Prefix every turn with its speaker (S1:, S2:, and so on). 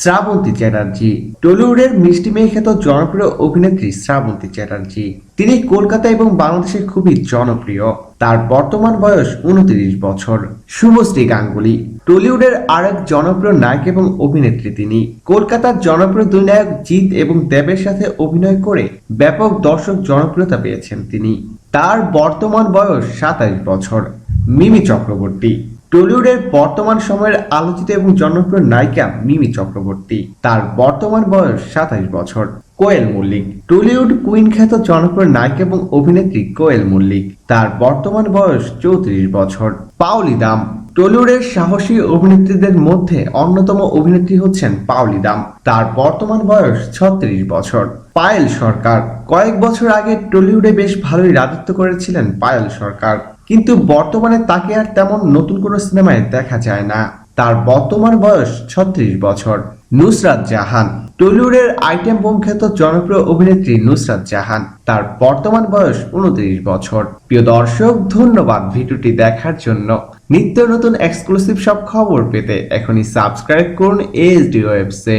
S1: শ্রাবন্তী চ্যাটার্জি। টলিউডের মিষ্টি মেয়ে খ্যাত জনপ্রিয় অভিনেত্রী শ্রাবন্তী চ্যাটার্জি। তিনি কলকাতা এবং বাংলাদেশে খুবই জনপ্রিয়। তার বর্তমান বয়স উনত্রিশ বছর। শুভশ্রী গাঙ্গুলি। টলিউডের আরেক জনপ্রিয় নায়ক এবং অভিনেত্রী তিনি। কলকাতার জনপ্রিয় দুই নায়ক জিৎ এবং দেবের সাথে অভিনয় করে ব্যাপক দর্শক জনপ্রিয়তা পেয়েছেন তিনি। তার বর্তমান বয়স সাতাইশ বছর। মিমি চক্রবর্তী। টলিউডের বর্তমান সময়ের আলোচিত এবং জনপ্রিয় নায়িকা মিমি চক্রবর্তী। তার বর্তমান বয়স সাতাশ বছর। কোয়েল মল্লিক। টলিউড কুইন খ্যাত জনপ্রিয় নায়িকা এবং অভিনেত্রী কোয়েল মল্লিক। তার বর্তমান বয়স চৌত্রিশ বছর। পাওলি দাম। টলিউডের সাহসী অভিনেত্রীদের মধ্যে অন্যতম অভিনেত্রী হচ্ছেন পাওলি দাম। তার বর্তমান বয়স ছত্রিশ বছর। পায়েল সরকার। কয়েক বছর আগে টলিউডে বেশ ভালোই রাজত্ব করেছিলেন পায়েল সরকার। কিন্তু বর্তমানে তাকে আর তেমন নতুন কোনো সিনেমায় দেখা যায় না। তার বর্তমান বয়স ছত্রিশ বছর। নুসরাত জাহান। টলিউডের আইটেম বোম খ্যাত জনপ্রিয় অভিনেত্রী নুসরাত জাহান। তার বর্তমান বয়স উনত্রিশ বছর। প্রিয় দর্শক, ধন্যবাদ ভিডিওটি দেখার জন্য। নিত্য নতুন এক্সক্লুসিভ সব খবর পেতে এখনই সাবস্ক্রাইব করুন এইচডি ওয়েবসে